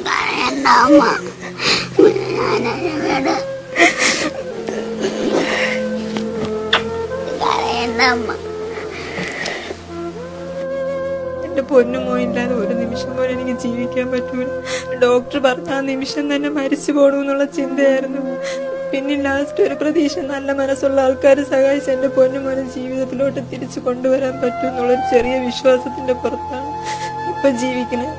കരയണ്ട അമ്മ എന്റെ പൊന്നു മോയില്ലാതെ ഒരു നിമിഷം പോലും എനിക്ക് ജീവിക്കാൻ പറ്റൂല. ഡോക്ടർ പറഞ്ഞ ആ നിമിഷം തന്നെ മരിച്ചു പോകണമെന്നുള്ള ചിന്തയായിരുന്നു. പിന്നെ ലാസ്റ്റ് ഒരു പ്രതീക്ഷ നല്ല മനസ്സുള്ള ആൾക്കാർ സഹായിച്ച് എന്റെ പൊന്നുമോനെ ജീവിതത്തിലോട്ട് തിരിച്ചു കൊണ്ടുവരാൻ പറ്റും എന്നുള്ളൊരു ചെറിയ വിശ്വാസത്തിന്റെ പുറത്താണ് ഇപ്പൊ ജീവിക്കുന്നത്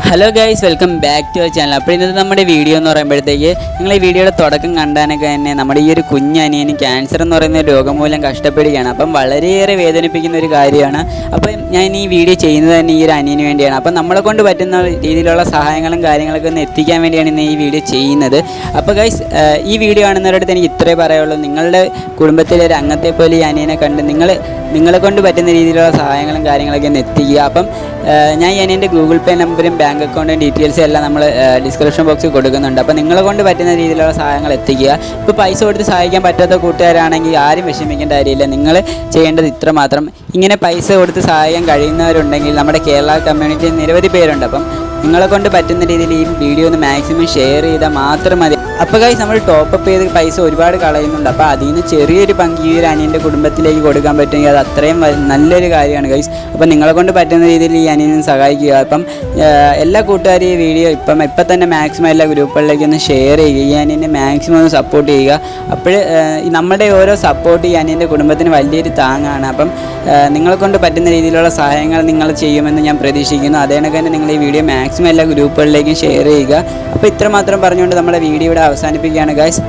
hello guys welcome back to our channel അപ്പോൾ ഇന്നത്തെ നമ്മുടെ വീഡിയോ എന്ന് പറയുമ്പോഴത്തേക്ക് നിങ്ങൾ ഈ വീഡിയോയുടെ തുടക്കം കണ്ടാനൊക്കെ തന്നെ നമ്മുടെ ഈ ഒരു കുഞ്ഞനിയന് ക്യാൻസർ എന്ന് പറയുന്ന രോഗം മൂലം കഷ്ടപ്പെടുകയാണ്. അപ്പം വളരെയേറെ വേദനിപ്പിക്കുന്ന ഒരു കാര്യമാണ്. അപ്പം ഞാൻ ഈ വീഡിയോ ചെയ്യുന്നത് തന്നെ ഈ ഒരു അനിയന് വേണ്ടിയാണ്. അപ്പം നമ്മളെ കൊണ്ട് പറ്റുന്ന രീതിയിലുള്ള സഹായങ്ങളും കാര്യങ്ങളൊക്കെ ഒന്ന് എത്തിക്കാൻ വേണ്ടിയാണ് ഇന്ന് ഈ വീഡിയോ ചെയ്യുന്നത്. അപ്പോൾ ഗൈസ് ഈ വീഡിയോ കാണുന്നവരടുത്ത് എനിക്ക് ഇത്രേ പറയുള്ളൂ നിങ്ങളുടെ കുടുംബത്തിലെ ഒരു അംഗത്തെ പോലെ ഈ അനിയനെ കണ്ട് നിങ്ങൾ നിങ്ങളെ കൊണ്ട് പറ്റുന്ന രീതിയിലുള്ള സഹായങ്ങളും കാര്യങ്ങളൊക്കെ ഒന്ന് എത്തിക്കുക. അപ്പം ഞാൻ ഈ അനിയന്റെ ഗൂഗിൾ പേ നമ്പറും ബാങ്ക് അക്കൗണ്ടും ഡീറ്റെയിൽസും എല്ലാം നമ്മൾ ഡിസ്ക്രിപ്ഷൻ ബോക്സിൽ കൊടുക്കുന്നുണ്ട്. അപ്പോൾ നിങ്ങളെ കൊണ്ട് പറ്റുന്ന രീതിയിലുള്ള സഹായങ്ങൾ എത്തിക്കുക. ഇപ്പോൾ പൈസ കൊടുത്ത് സഹായിക്കാൻ പറ്റാത്ത കൂട്ടുകാരാണെങ്കിൽ ആരും വിഷമിക്കേണ്ട കാര്യമില്ല. നിങ്ങൾ ചെയ്യേണ്ടത് ഇത്ര മാത്രം. ഇങ്ങനെ പൈസ കൊടുത്ത് സഹായിക്കാൻ കഴിയുന്നവരുണ്ടെങ്കിൽ നമ്മുടെ കേരള കമ്മ്യൂണിറ്റിയിൽ നിരവധി പേരുണ്ട്. അപ്പം നിങ്ങളെ കൊണ്ട് പറ്റുന്ന രീതിയിൽ ഈ വീഡിയോ ഒന്ന് മാക്സിമം ഷെയർ ചെയ്താൽ മാത്രം മതി. അപ്പോൾ കൈസ് നമ്മൾ ടോപ്പ് അപ്പ് ചെയ്ത് പൈസ ഒരുപാട് കളയുന്നുണ്ട്. അപ്പോൾ അതിൽ നിന്ന് ചെറിയൊരു പങ്ക് ഈ ഒരു അനിയന്റെ കുടുംബത്തിലേക്ക് കൊടുക്കാൻ പറ്റുമെങ്കിൽ അത് അത്രയും നല്ലൊരു കാര്യമാണ് കൈസ് അപ്പോൾ നിങ്ങളെ കൊണ്ട് പറ്റുന്ന രീതിയിൽ ഈ അനിയനെ സഹായിക്കുക. അപ്പം എല്ലാ കൂട്ടുകാരും ഈ വീഡിയോ ഇപ്പം ഇപ്പം തന്നെ മാക്സിമം എല്ലാ ഗ്രൂപ്പുകളിലേക്ക് ഒന്ന് ഷെയർ ചെയ്യുക. ഈ അനിയനെ മാക്സിമം ഒന്ന് സപ്പോർട്ട് ചെയ്യുക. അപ്പോൾ നമ്മുടെ ഓരോ സപ്പോർട്ട് ഈ അനിയന്റെ കുടുംബത്തിന് വലിയൊരു താങ്ങാണ്. അപ്പം നിങ്ങളെ കൊണ്ട് പറ്റുന്ന രീതിയിലുള്ള സഹായങ്ങൾ നിങ്ങൾ ചെയ്യുമെന്ന് ഞാൻ പ്രതീക്ഷിക്കുന്നു. അതേ കണക്ക് തന്നെ നിങ്ങൾ ഈ വീഡിയോ മാക്സിമം എല്ലാ ഗ്രൂപ്പുകളിലേക്കും ഷെയർ ചെയ്യുക. അപ്പോൾ ഇത്രമാത്രം പറഞ്ഞുകൊണ്ട് നമ്മുടെ വീഡിയോ ഇവിടെ അവസാനിപ്പിക്കുകയാണ് ഗായ്സ്